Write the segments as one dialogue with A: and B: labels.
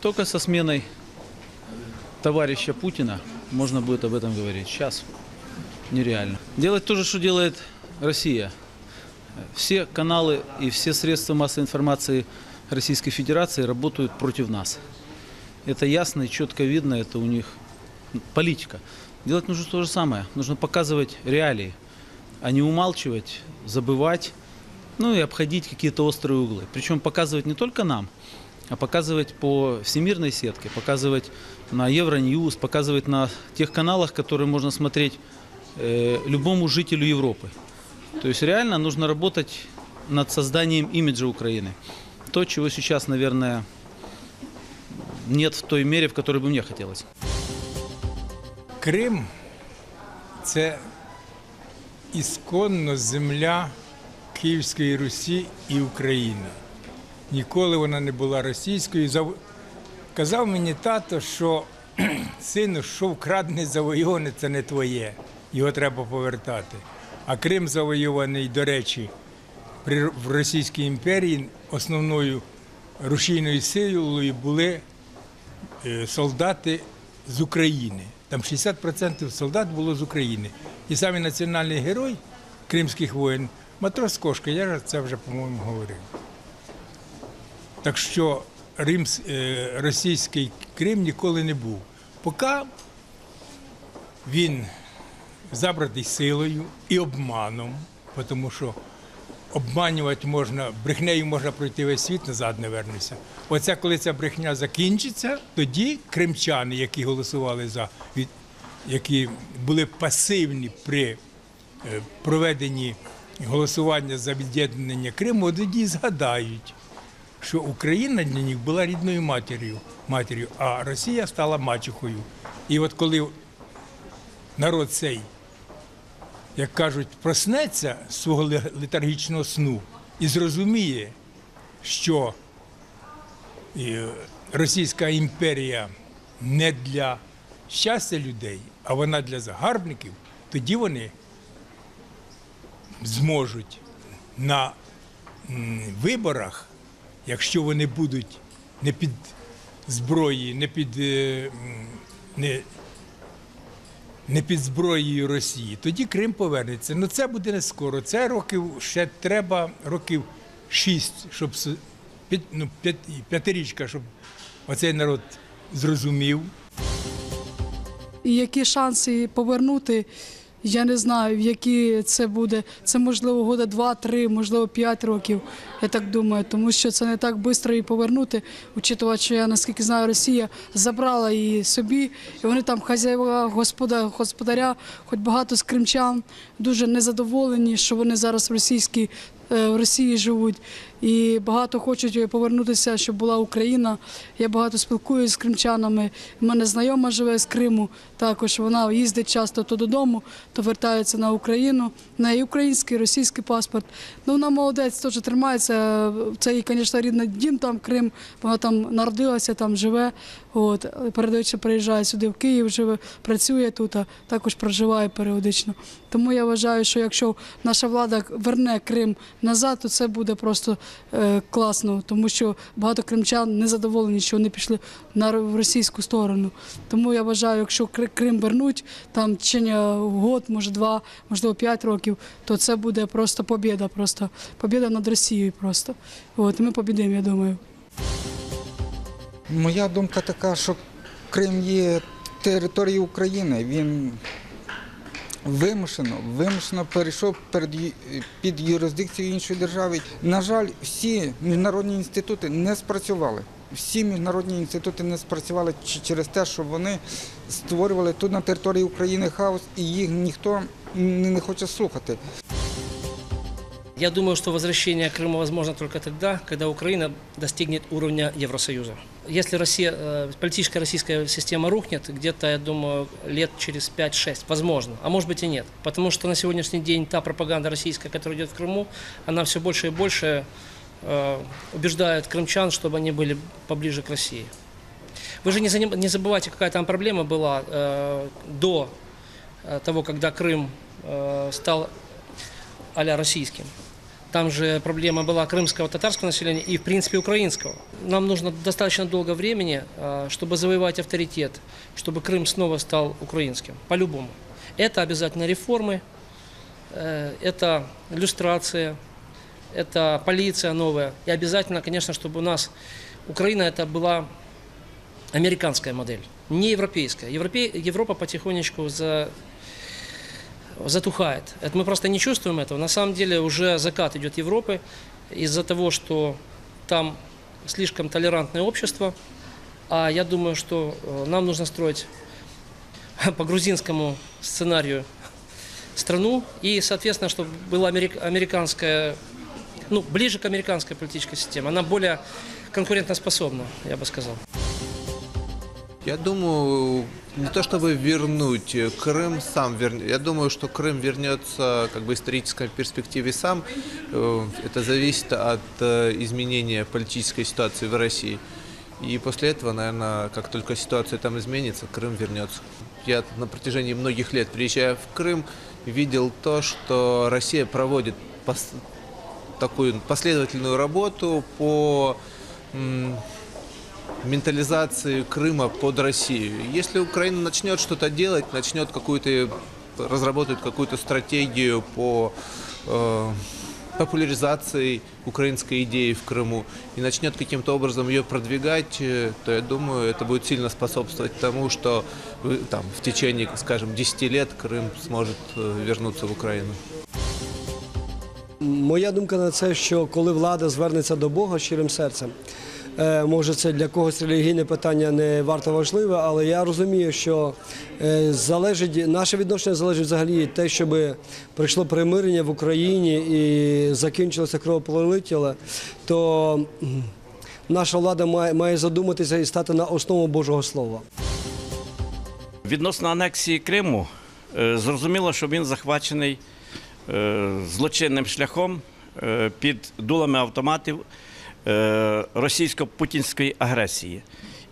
A: Только со сменой товарища Путина можно будет об этом говорить. Сейчас нереально. Делать то же, что делает Россия. Все каналы и все средства массовой информации Российской Федерации работают против нас. Это ясно и четко видно, это у них политика. Делать нужно то же самое. Нужно показывать реалии, а не умалчивать, забывать, ну и обходить какие-то острые углы. Причем показывать не только нам, а показывать по всемирной сетке, показывать на Евроньюз, показывать на тех каналах, которые можно смотреть э, любому жителю Европы. То есть реально нужно работать над созданием имиджа Украины. То, чего сейчас, наверное, нет в той мере, в которой бы мне хотелось.
B: Крим це ісконно земля Київської Русі і України. Ніколи вона не була російською. Зав- Казав мені тато, що сину, що вкрадене завойоване, це не твоє. Його треба повертати. А Крим завоюваний, до речі, при в Російській імперії основною рушійною силою були е, солдати з України. Там 60% солдат було з України. І саме національний герой кримських воїн матрос Кошка, я це вже, по-моєму, говорив. Так що Римс, е, російський Крим ніколи не був. Поки він забратий силою і обманом, тому що обманювати можна, брехнею можна пройти весь світ, назад не вернешся. Оце коли ця брехня закінчиться, тоді кримчани, які голосували за які були пасивні при е, проведенні голосування за від'єднання Криму, тоді згадають, що Україна для них була рідною матір'ю, матір'ю, а Росія стала мачухою. І от коли народ цей як кажуть, проснеться з свого летаргічного сну і зрозуміє, що е, Російська імперія не для щастя людей, а вона для загарбників, тоді вони зможуть на виборах, якщо вони будуть не під зброї, не під е, не не під зброєю Росії, тоді Крим повернеться. Ну це буде не скоро. Це років ще треба років шість, щоб ну, п'ятирічка, щоб оцей народ зрозумів.
C: І які шанси повернути, я не знаю, в які це буде. Це можливо года два-три, можливо, п'ять років. Я так думаю, тому що це не так швидко і повернути, учитувати, що я наскільки знаю, Росія забрала її собі, і вони там хазяїва господа, господаря, хоч багато з кримчан дуже незадоволені, що вони зараз в російській. е, В Росії живуть і багато хочуть повернутися, щоб була Україна. Я багато спілкуюся з кримчанами. У мене знайома живе з Криму. Також вона їздить часто то додому, то вертається на Україну. В неї український, російський паспорт. Ну вона молодець, теж тримається. Це її, звісно, рідний дім там Крим. Вона там народилася, там живе. От періодично приїжджає сюди в Київ, живе, працює тут, а також проживає періодично. Тому я вважаю, що якщо наша влада верне Крим назад, то це буде просто класно, тому що багато кримчан не задоволені, що вони пішли на російську сторону. Тому я вважаю, якщо Крим вернуть там течение год, може два, можливо, п'ять років, то це буде просто побіда, просто побіда над Росією. Просто от ми побідимо, я думаю.
D: Моя думка така, що Крим є територією України. Він вимушено, вимушено перейшов під юрисдикцію іншої держави. На жаль, всі міжнародні інститути не спрацювали. Всі міжнародні інститути не спрацювали через те, що вони створювали тут на території України хаос, і їх ніхто не хоче слухати.
E: Я думаю, что возвращение Крыма возможно только тогда, когда Украина достигнет уровня Евросоюза. Если Россия, э, политическая российская система рухнет, где-то, я думаю, лет через 5-6, возможно, а может быть и нет. Потому что на сегодняшний день та пропаганда российская, которая идет в Крыму, она все больше и больше э, убеждает крымчан, чтобы они были поближе к России. Вы же не, забывайте, какая там проблема была э, до того, когда Крым стал а российским. Там же проблема была крымского татарского населения и, в принципе, украинского. Нам нужно достаточно долго времени, а, чтобы завоевать авторитет, чтобы Крым снова стал украинским, по-любому. Это обязательно реформы, э, это иллюстрация, это полиция новая. И обязательно, конечно, чтобы у нас Украина это была американская модель, не европейская. Европе- Европа потихонечку за, затухает. Это мы просто не чувствуем этого. На самом деле уже закат идет Европы из-за того, что там слишком толерантное общество. А я думаю, что э, нам нужно строить по грузинскому сценарию страну и, соответственно, чтобы была америк- американская, ну, ближе к американской политической системе. Она более конкурентоспособна, я бы сказал.
F: Я думаю, не то чтобы вернуть э, Крым сам вернет. Я думаю, что Крым вернется как бы в исторической перспективе сам. Э, Это зависит от э, изменения политической ситуации в России. И после этого, наверное, как только ситуация там изменится, Крым вернется. Я на протяжении многих лет, приезжая в Крым, видел то, что Россия проводит пос- такую последовательную работу по ментализации Крыма под Россию. Если Украина начнет что-то делать, начнет какую-то разработать какую-то стратегию по э, популяризации украинской идеи в Крыму и начнет каким-то образом ее продвигать, э, то я думаю, это будет сильно способствовать тому, что вы- там, в течение, скажем, 10 лет Крым сможет э, вернуться в Украину.
G: Моя думка на це, що коли влада звернеться до Бога щирим серцем, е, може це для когось релігійне питання не варто важливе, але я розумію, що е, залежить наше відношення залежить взагалі те, щоб прийшло примирення в Україні і закінчилося кровопролиття, то наша влада має, задуматися і стати на основу Божого Слова.
H: Відносно анексії Криму, е, зрозуміло, що він захвачений е, злочинним шляхом е, під дулами автоматів е, російсько-путінської агресії.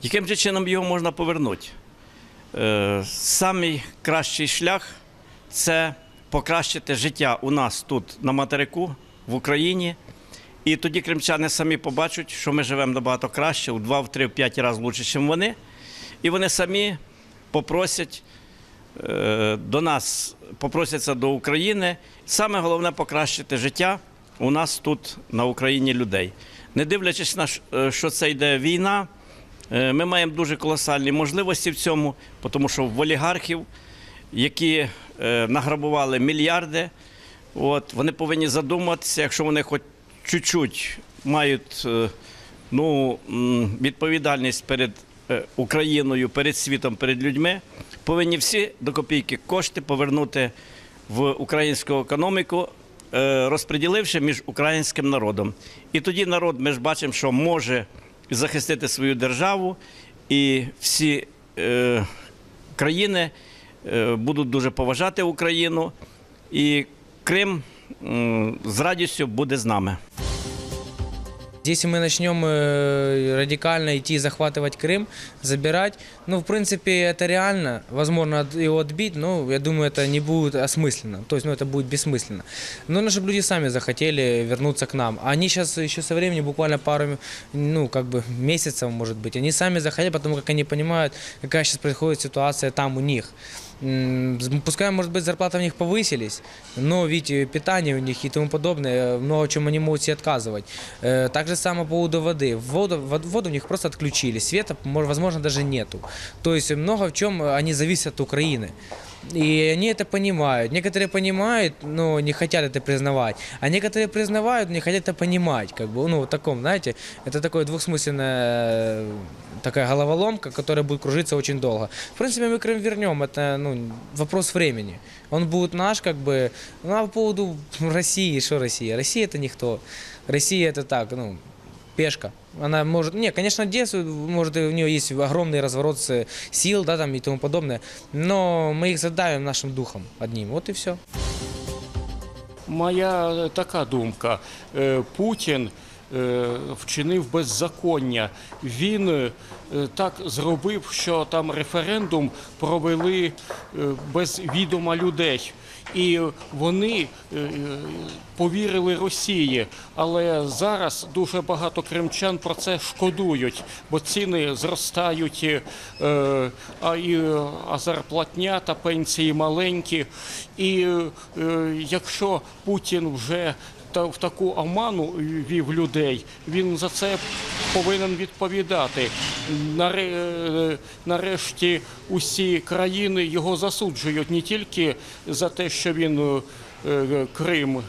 H: Яким же чином його можна повернути? Е, Самий кращий шлях це покращити життя у нас тут на материку, в Україні. І тоді кримчани самі побачать, що ми живемо набагато краще, у 2, в 3, в 5 разів краще, ніж вони. І вони самі попросять е, до нас, попросяться до України. Саме головне покращити життя у нас тут на Україні людей. Не дивлячись на е, що це йде війна, е, ми маємо дуже колосальні можливості в цьому, тому що в олігархів, які е, награбували мільярди, от, вони повинні задуматися, якщо вони хоч чуть-чуть мають ну, відповідальність перед Україною, перед світом, перед людьми, повинні всі до копійки кошти повернути в українську економіку, розподіливши між українським народом. І тоді народ, ми ж бачимо, що може захистити свою державу, і всі е, країни е, будуть дуже поважати Україну, і Крим е, з радістю буде з нами.
I: Если мы начнем э, радикально идти захватывать Крым, забирать, ну, в принципе, это реально. Возможно, от- его отбить, но я думаю, это не будет осмысленно. То есть, ну, это будет бессмысленно. Но нужно, чтобы люди сами захотели вернуться к нам. Они сейчас еще со временем, буквально пару, ну, как бы месяцев, может быть, они сами захотели, потому как они понимают, какая сейчас происходит ситуация там у них. М, Пускай, может быть, зарплаты у них повысились, но ведь э, питание у них и тому подобное, э, много чем они могут себе отказывать. Э, Так же самое по поводу воды. Воду, вод- воду у них просто отключили, света, мож- возможно, даже нету. То есть много в чем они зависят от Украины. И они это понимают. Некоторые понимают, но не хотят это признавать. А некоторые признавают, не хотят это понимать. Как бы, ну, в таком, знаете, это такое двухсмысленная э, такая головоломка, которая будет кружиться очень долго. В принципе, мы Крым вернем, это ну, вопрос времени. Он будет наш, как бы. Ну, а по поводу России, что Россия? Россия это никто. Россия это так, ну, пешка. Она может, не, конечно, действует, может, у нее есть огромный разворот сил, да, там и тому подобное, но мы их задавим нашим духом одним, вот и все.
J: Моя така думка. Е, Путін
E: вчинив беззаконня. Він е, так зробив, що там референдум провели е, без відома людей. І вони е, е, повірили Росії, але зараз дуже багато кримчан про це шкодують, бо ціни зростають, е, а, і, е, зарплатня та пенсії маленькі. І е, якщо Путін вже в таку оману вів людей, він за це повинен відповідати. Е, Нарешті усі країни його засуджують не тільки за те, що він е, Крим.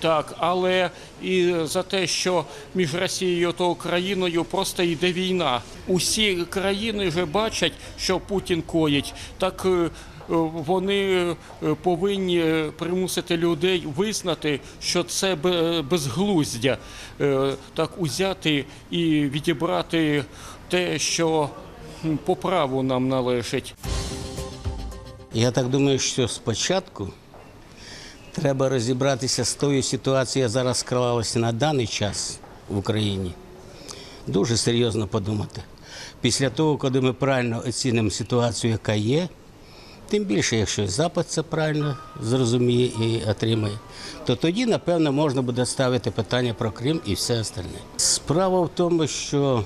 E: Так, але і за те, що між Росією та Україною просто йде війна. Усі країни вже бачать, що Путін коїть. Так е, вони е, повинні примусити людей визнати, що це безглуздя, Е, так узяти і відібрати те, що по праву нам належить.
J: Я так думаю, що спочатку треба розібратися з тою ситуацією, яка зараз склалася на даний час в Україні. Дуже серйозно подумати. Після того, коли ми правильно оцінимо ситуацію, яка є, тим більше, якщо Запад це правильно зрозуміє і отримає, то тоді, напевно, можна буде ставити питання про Крим і все остальне. Справа в тому, що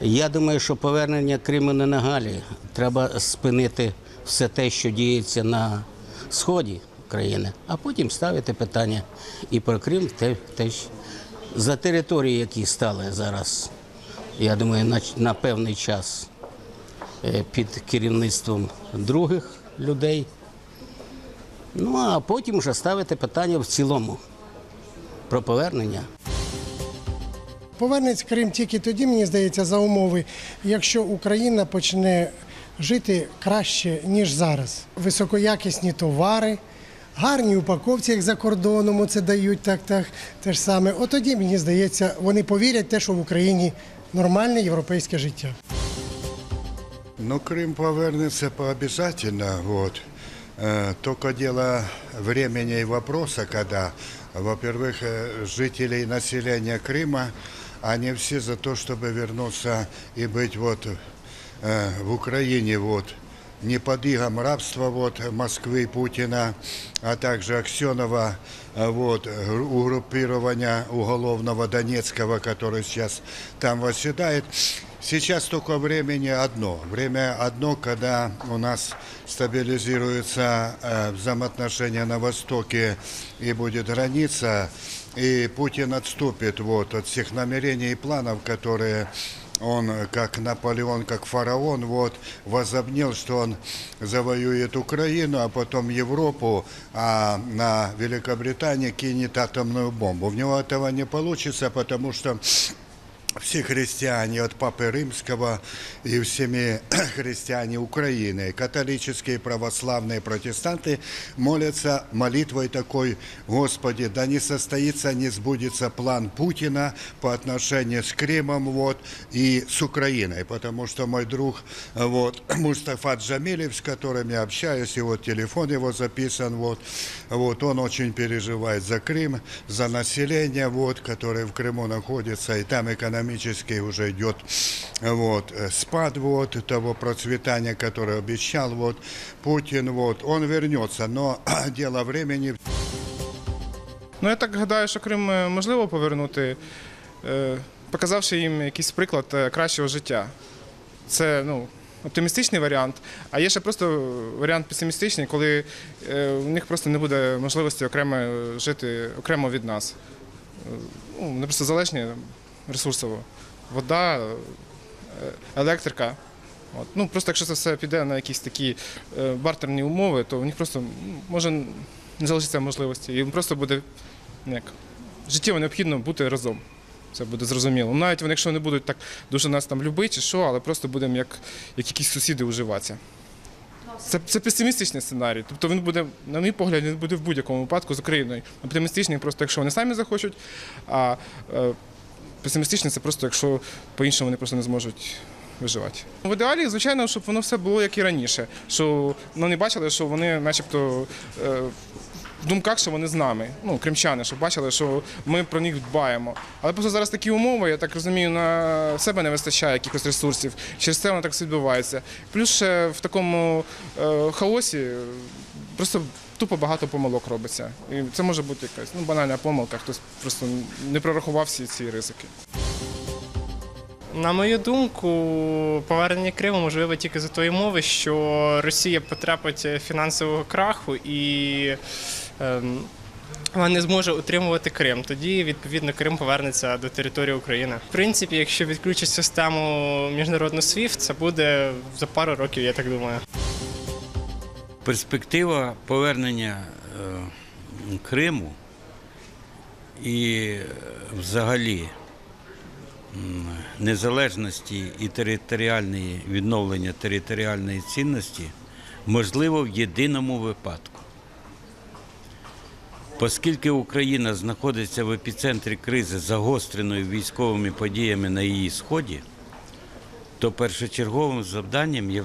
J: я думаю, що повернення Криму не на Галі. Треба спинити все те, що діється на сході країни, а потім ставити питання і про Крим те- теж за території, які стали зараз, я думаю, на, на певний час під керівництвом других людей. Ну а потім вже ставити питання в цілому про повернення.
K: Повернеться Крим тільки тоді, мені здається, за умови, якщо Україна почне жити краще, ніж зараз. Високоякісні товари, гарні упаковці, як за кордоном це дають так, так, те ж саме. От тоді, мені здається, вони повірять те, що в Україні нормальне європейське життя.
L: Ну, Крым повернется пообязательно, вот. Э, Только дело времени и вопроса, когда, во-первых, э, жители и население Крыма, они все за то, чтобы вернуться и быть вот э, в Украине, вот, не под игом рабства вот, Москвы и Путина, а также Аксенова, вот, гру- угруппирования уголовного Донецкого, который сейчас там восседает. Сейчас только времени одно. Время одно, когда у нас стабилизируются э, взаимоотношения на Востоке и будет граница, и Путин отступит вот, от всех намерений и планов, которые он, как Наполеон, как фараон, вот, возобнил, что он завоюет Украину, а потом Европу, а на Великобритании кинет атомную бомбу. У него этого не получится, потому что все христиане от Папы Римского и всеми христиане Украины, католические, православные, протестанты молятся молитвой такой, Господи, да не состоится, не сбудется план Путина по отношению с Крымом вот, и с Украиной, потому что мой друг вот, Мустафа Джамилев, с которым я общаюсь, и вот телефон его записан, вот, вот, он очень переживает за Крым, за население, вот, которое в Крыму находится, и там экономически уже идет вот, спад вот, того процветания, которое обещал вот, Путин. Вот, он вернется, но дело времени.
M: Ну, я так гадаю, що Крим е, можливо повернути, е, показавши їм якийсь приклад е, кращого життя. Це ну, оптимістичний варіант, а є ще просто варіант песимістичний, коли у них просто не буде можливості окремо жити окремо від нас. Ну, вони просто залежні ресурсово. Вода, е, електрика. От. Ну, просто якщо це все піде на якісь такі е, бартерні умови, то у них просто може не залишиться можливості. Їм просто буде як, життєво необхідно бути разом. Це буде зрозуміло. Навіть вони, якщо не будуть так дуже нас там любити чи що, але просто будемо як, як якісь сусіди уживатися. Це, це песимістичний сценарій. Тобто він буде, на мій погляд, він буде в будь-якому випадку з Україною. Оптимістичний просто, якщо вони самі захочуть, а е, песимістичний це просто, якщо по-іншому вони просто не зможуть виживати. В ідеалі, звичайно, щоб воно все було як і раніше. Що ну, не бачили, що вони начебто е, в думках, що вони з нами, ну, кримчани, щоб бачили, що ми про них дбаємо. Але просто зараз такі умови, я так розумію, на себе не вистачає якихось ресурсів. Через це воно так відбувається. Плюс ще в такому е, хаосі просто тупо багато помилок робиться. І це може бути якась ну, банальна помилка, хтось просто не прорахував всі ці ризики.
N: На мою думку, повернення Криму можливо тільки за тої мови, що Росія потрапить фінансового краху і ем, вона не зможе утримувати Крим. Тоді, відповідно, Крим повернеться до території України. В принципі, якщо відключать систему міжнародну SWIFT, це буде за пару років, я так думаю.
O: Перспектива повернення е, Криму і е, взагалі незалежності і територіальної відновлення територіальної цінності можливо в єдиному випадку. Оскільки Україна знаходиться в епіцентрі кризи, загостреною військовими подіями на її сході, то першочерговим завданням є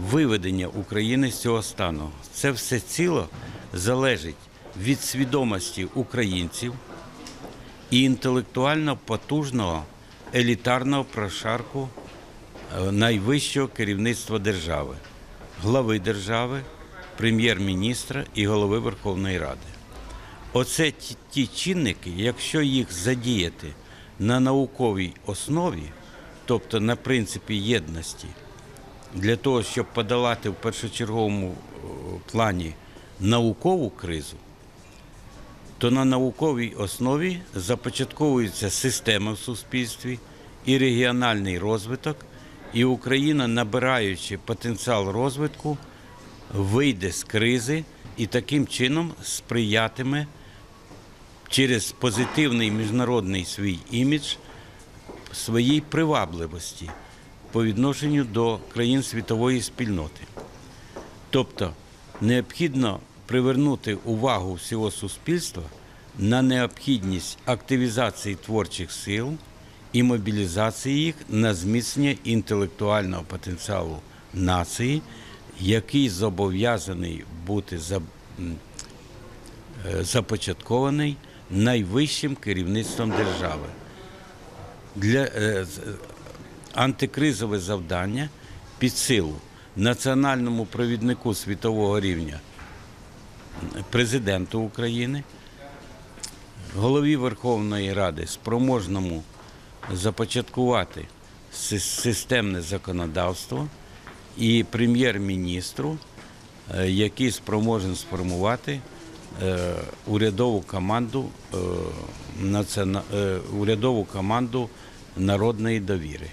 O: виведення України з цього стану. Це все ціло залежить від свідомості українців і інтелектуально потужного елітарного прошарку е, найвищого керівництва держави, глави держави, прем'єр-міністра і голови Верховної Ради. Оце ті, ті чинники, якщо їх задіяти на науковій основі, тобто на принципі єдності, для того, щоб подолати в першочерговому е, плані наукову кризу, то на науковій основі започатковується система в суспільстві і регіональний розвиток, і Україна, набираючи потенціал розвитку, вийде з кризи і таким чином сприятиме через позитивний міжнародний свій імідж своїй привабливості по відношенню до країн світової спільноти. Тобто необхідно привернути увагу всього суспільства на необхідність активізації творчих сил і мобілізації їх на зміцнення інтелектуального потенціалу нації, який зобов'язаний бути е, започаткований найвищим керівництвом держави. Для е, антикризове завдання під силу національному провіднику світового рівня президенту України, голові Верховної Ради спроможному започаткувати системне законодавство і прем'єр-міністру, е, який спроможен сформувати е, урядову команду, е, націона- урядову команду народної довіри.